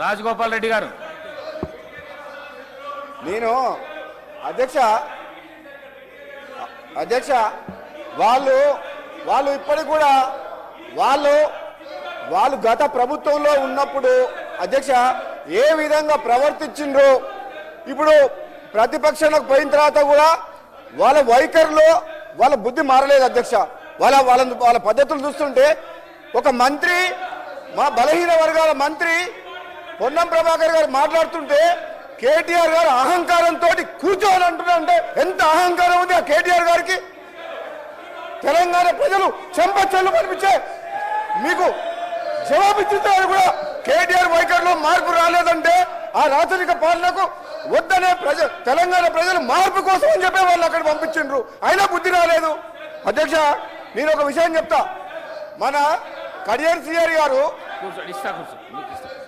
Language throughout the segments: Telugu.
రాజగోపాల్ రెడ్డి గారు. నేను అధ్యక్ష అధ్యక్ష వాళ్ళు వాళ్ళు ఇప్పటికి కూడా వాళ్ళు వాళ్ళు గత ప్రభుత్వంలో ఉన్నప్పుడు అధ్యక్ష ఏ విధంగా ప్రవర్తించిండ్రు ఇప్పుడు ప్రతిపక్షంలోకి పోయిన తర్వాత కూడా వాళ్ళ వైఖరిలో వాళ్ళ బుద్ధి మారలేదు అధ్యక్ష. వాళ్ళ వాళ్ళ వాళ్ళ పద్ధతులు చూస్తుంటే ఒక మంత్రి మా బలహీన వర్గాల మంత్రి పొన్నం ప్రభాకర్ గారు మాట్లాడుతుంటే కేటీఆర్ గారు అహంకారంతో కూర్చోని అంటున్నారంటే ఎంత అహంకారం ఉంది ఆ కేటీఆర్ గారికి? తెలంగాణ ప్రజలు చెంప చెల్లు కనిపించే మీకు జవాబిచ్చుతారు కూడా కేటీఆర్ వైఖరిలో మార్పు రాలేదంటే ఆ రాచరిక పాలనకు వద్దనే ప్రజ తెలంగాణ ప్రజలు మార్పు కోసం అని చెప్పే వాళ్ళు అక్కడ పంపించిండ్రు. అయినా బుద్ధి రాలేదు. అధ్యక్ష నేను ఒక విషయం చెప్తా. మన కడియర్ సిఆర్ గారు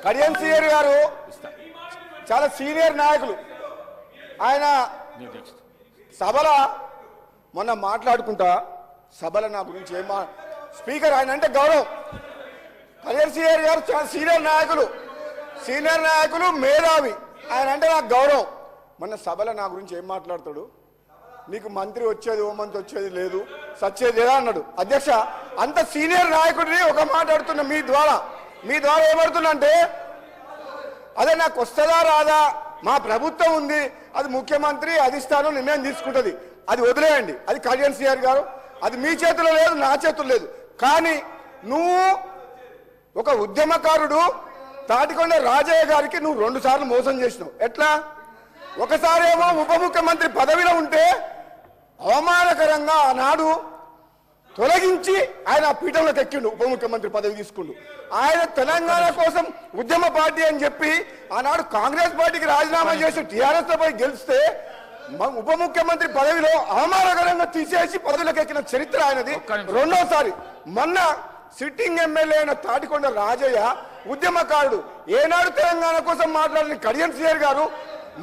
కూర్చో ఇస్తా గారు చాలా సీనియర్ నాయకులు. ఆయన సభల మొన్న మాట్లాడుకుంటా సభల నా గురించి ఏం మా స్పీకర్ ఆయన అంటే గౌరవం. కళ్యాణ్ సిఆర్ గారు చాలా సీనియర్ నాయకులు. సీనియర్ నాయకులు మేధావి. ఆయన అంటే నాకు గౌరవం. మొన్న సభలో నా గురించి ఏం మాట్లాడతాడు? నీకు మంత్రి వచ్చేది ఓ మంత్రి వచ్చేది లేదు. సచ్చేది లేదా అన్నాడు. అధ్యక్ష అంత సీనియర్ నాయకుడిని ఒక మాట్లాడుతున్న మీ ద్వారా మీ ద్వారా ఏమడుతుందంటే అంటే అదే నాకు వస్తుందా రాదా మా ప్రభుత్వం ఉంది అది ముఖ్యమంత్రి అధిష్టానం నిర్ణయం తీసుకుంటుంది. అది వదిలేయండి. అది కళ్యాణ్ సిఆర్ గారు అది మీ చేతిలో లేదు నా చేతుల్లో లేదు. కానీ నువ్వు ఒక ఉద్యమకారుడు తాటికొండ రాజయ్య గారికి నువ్వు రెండు సార్లు మోసం చేసినావు. ఎట్లా? ఒకసారేమో ఉప ముఖ్యమంత్రి పదవిలో ఉంటే అవమానకరంగా ఆనాడు తొలగించి ఆయన ఆ పీఠంలోకి ఎక్కిండు. ఉప ముఖ్యమంత్రి పదవి తీసుకుండు. ఆయన తెలంగాణ కోసం ఉద్యమ పార్టీ అని చెప్పి ఆనాడు కాంగ్రెస్ పార్టీకి రాజీనామా చేసి టీఆర్ఎస్ పై గెలిస్తే ఉప ముఖ్యమంత్రి పదవిలో అవమానకరంగా తీసేసి పదవిలోకి ఎక్కిన చరిత్ర ఆయనది. రెండోసారి మొన్న సిట్టింగ్ ఎమ్మెల్యే అయిన తాటికొండ రాజయ్య ఉద్యమకారుడు. ఏనాడు తెలంగాణ కోసం మాట్లాడిన కడియం సిఆర్ గారు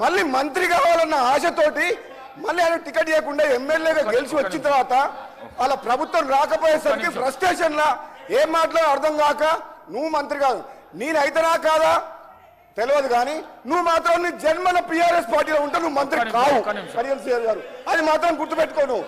మళ్ళీ మంత్రి కావాలన్న ఆశతోటి మళ్ళీ ఆయన టికెట్ ఇవ్వకుండా ఎమ్మెల్యేగా గెలిచి వచ్చిన తర్వాత వాళ్ళ ప్రభుత్వం రాకపోయేసరికి ఫ్రస్ట్రేషన్ లా ఏం మాట్లాడో అర్థం కాక నువ్వు మంత్రి కాదు నేనైతేనా కాదా? తెలియదు కానీ నువ్వు మాత్రం నీ జన్మల పిఆర్ఎస్ పార్టీలో ఉంటే నువ్వు మంత్రి కావు. కడియం సిఆర్ గారు. అది మాత్రం గుర్తుపెట్టుకో నువ్వు